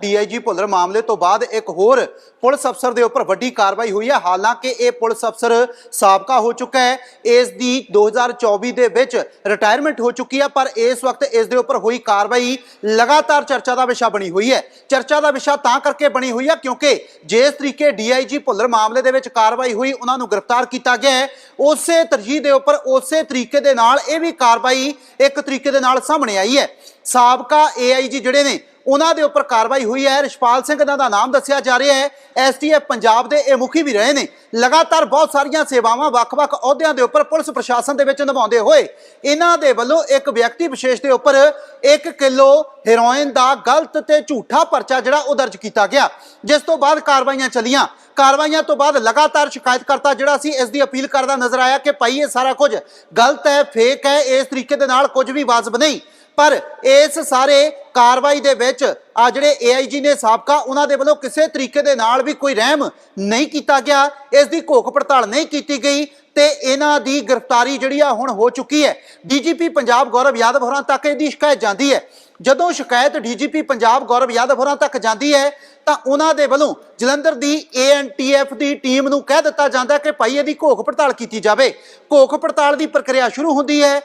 DIG Bhullar ਮਾਮਲੇ ਤੋਂ ਬਾਅਦ ਇੱਕ ਹੋਰ ਪੁਲਿਸ ਅਫਸਰ ਦੇ ਉੱਪਰ ਵੱਡੀ ਕਾਰਵਾਈ ਹੋਈ ਹੈ। ਹਾਲਾਂਕਿ ਇਹ ਪੁਲਿਸ ਅਫਸਰ ਸਾਬਕਾ ਹੋ ਚੁੱਕਾ ਹੈ। ਇਸ ਦੀ 2024 ਦੇ ਵਿੱਚ ਰਿਟਾਇਰਮੈਂਟ ਹੋ ਚੁੱਕੀ ਹੈ, ਪਰ ਇਸ ਵਕਤ ਇਸ ਦੇ ਉੱਪਰ ਹੋਈ ਕਾਰਵਾਈ ਲਗਾਤਾਰ ਚਰਚਾ ਦਾ ਵਿਸ਼ਾ ਬਣੀ ਹੋਈ ਹੈ। ਚਰਚਾ ਦਾ ਵਿਸ਼ਾ ਤਾਂ ਕਰਕੇ ਬਣੀ ਹੋਈ ਹੈ ਕਿਉਂਕਿ ਜਿਸ ਤਰੀਕੇ ਡੀਆਈਜੀ ਭੁੱਲਰ ਮਾਮਲੇ ਦੇ ਵਿੱਚ ਕਾਰਵਾਈ ਹੋਈ, ਉਹਨਾਂ ਨੂੰ ਗ੍ਰਿਫਤਾਰ ਕੀਤਾ ਗਿਆ ਹੈ। ਉਸੇ ਤਰਜੀਹ ਦੇ ਉੱਪਰ, ਉਸੇ ਤਰੀਕੇ ਦੇ ਨਾਲ ਇਹ ਵੀ ਕਾਰਵਾਈ ਇੱਕ ਤਰੀਕੇ ਦੇ ਨਾਲ ਸਾਹਮਣੇ ਆਈ ਹੈ। ਸਾਬਕਾ ਏਆਈਜੀ ਜਿਹੜੇ ਨੇ ਉਹਨਾਂ ਦੇ ਉੱਪਰ ਕਾਰਵਾਈ ਹੋਈ ਹੈ। ਰਿਸ਼ਪਾਲ ਸਿੰਘ ਇਹਨਾਂ ਦਾ ਨਾਮ ਦੱਸਿਆ ਜਾ ਰਿਹਾ ਹੈ। ਐਸਟੀਐਫ ਪੰਜਾਬ ਦੇ ਇਹ ਮੁਖੀ ਵੀ ਰਹੇ ਨੇ। ਲਗਾਤਾਰ ਬਹੁਤ ਸਾਰੀਆਂ ਸੇਵਾਵਾਂ ਵੱਖ-ਵੱਖ ਅਹੁਦਿਆਂ ਦੇ ਉੱਪਰ ਪੁਲਿਸ ਪ੍ਰਸ਼ਾਸਨ ਦੇ ਵਿੱਚ ਨਿਭਾਉਂਦੇ ਹੋਏ ਇਹਨਾਂ ਦੇ ਵੱਲੋਂ ਇੱਕ ਵਿਅਕਤੀ ਵਿਸ਼ੇਸ਼ ਦੇ ਉੱਪਰ 1 ਕਿਲੋ ਹੈਰੋਇਨ ਦਾ ਗਲਤ ਤੇ ਝੂਠਾ ਪਰਚਾ ਜਿਹੜਾ ਉਹ ਦਰਜ ਕੀਤਾ ਗਿਆ, ਜਿਸ ਤੋਂ ਬਾਅਦ ਕਾਰਵਾਈਆਂ ਚੱਲੀਆਂ। ਕਾਰਵਾਈਆਂ ਤੋਂ ਬਾਅਦ ਲਗਾਤਾਰ ਸ਼ਿਕਾਇਤਕਰਤਾ ਜਿਹੜਾ ਸੀ, ਇਸ ਦੀ ਅਪੀਲ ਕਰਦਾ ਨਜ਼ਰ ਆਇਆ ਕਿ ਭਾਈ ਇਹ ਸਾਰਾ ਕੁਝ ਗਲਤ ਹੈ, ਫੇਕ ਹੈ, ਇਸ ਤਰੀਕੇ ਦੇ ਨਾਲ ਕੁਝ ਵੀ ਵਾਜਬ ਨਹੀਂ। ਪਰ ਇਸ ਸਾਰੇ ਕਾਰਵਾਈ ਦੇ ਵਿੱਚ ਆ ਜਿਹੜੇ ਏਆਈਜੀ ਨੇ ਸਾਬਕਾ, ਉਹਨਾਂ ਦੇ ਵੱਲੋਂ ਕਿਸੇ ਤਰੀਕੇ ਦੇ ਨਾਲ ਵੀ ਕੋਈ ਰਹਿਮ ਨਹੀਂ ਕੀਤਾ ਗਿਆ। ਇਸ ਦੀ ਘੋਖ ਪੜਤਾਲ ਨਹੀਂ ਕੀਤੀ ਗਈ ਤੇ ਇਹਨਾਂ ਦੀ ਗ੍ਰਿਫਤਾਰੀ ਜਿਹੜੀ ਆ ਹੁਣ ਹੋ ਚੁੱਕੀ ਹੈ। ਡੀਜੀਪੀ ਪੰਜਾਬ ਗੌਰਵ ਯਾਦਵ ਹੋਰਾਂ ਤੱਕ ਇਹਦੀ ਸ਼ਿਕਾਇਤ ਜਾਂਦੀ ਹੈ। ਜਦੋਂ ਸ਼ਿਕਾਇਤ ਡੀਜੀਪੀ ਪੰਜਾਬ ਗੌਰਵ ਯਾਦਵ ਹੋਰਾਂ ਤੱਕ ਜਾਂਦੀ ਹੈ, ਤਾਂ ਉਹਨਾਂ ਦੇ ਵੱਲੋਂ ਜਲੰਧਰ ਦੀ ਏਐਨਟੀਐਫ ਦੀ ਟੀਮ ਨੂੰ ਕਹਿ ਦਿੱਤਾ ਜਾਂਦਾ ਕਿ ਭਾਈ ਇਹਦੀ ਘੋਖ ਪੜਤਾਲ ਕੀਤੀ ਜਾਵੇ। ਘੋਖ ਪੜਤਾਲ ਦੀ ਪ੍ਰਕਿਰਿਆ ਸ਼ੁਰੂ ਹੁੰਦੀ ਹੈ।